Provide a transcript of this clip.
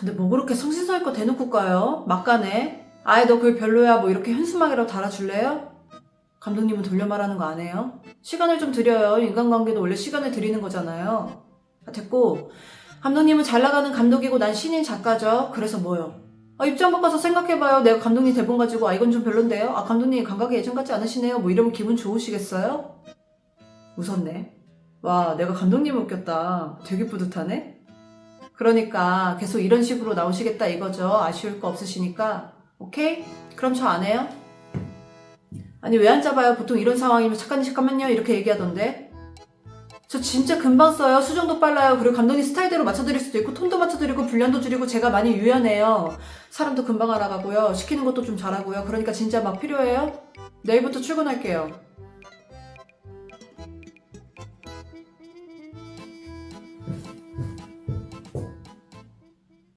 근데 뭐 그렇게 성신성의껏 대놓고 까요? 막가네. 아예 너 글 별로야 뭐 이렇게 현수막이라도 달아줄래요? 감독님은 돌려 말하는 거 안 해요? 시간을 좀 드려요. 인간관계도 원래 시간을 드리는 거잖아요. 아, 됐고 감독님은 잘 나가는 감독이고 난 신인 작가죠. 그래서 뭐요? 아, 입장 바꿔서 생각해봐요. 내가 감독님 대본 가지고 아 이건 좀 별론데요. 아 감독님 감각이 예전 같지 않으시네요. 뭐 이러면 기분 좋으시겠어요? 웃었네. 와 내가 감독님 웃겼다. 되게 뿌듯하네. 그러니까 계속 이런 식으로 나오시겠다 이거죠. 아쉬울 거 없으시니까. 오케이? 그럼 저 안 해요? 아니 왜 안 잡아요? 보통 이런 상황이면 잠깐 잠깐만요 이렇게 얘기하던데. 저 진짜 금방 써요. 수정도 빨라요. 그리고 감독님 스타일대로 맞춰드릴 수도 있고 톤도 맞춰드리고 분량도 줄이고 제가 많이 유연해요. 사람도 금방 알아가고요. 시키는 것도 좀 잘하고요. 그러니까 진짜 막 필요해요? 내일부터 출근할게요.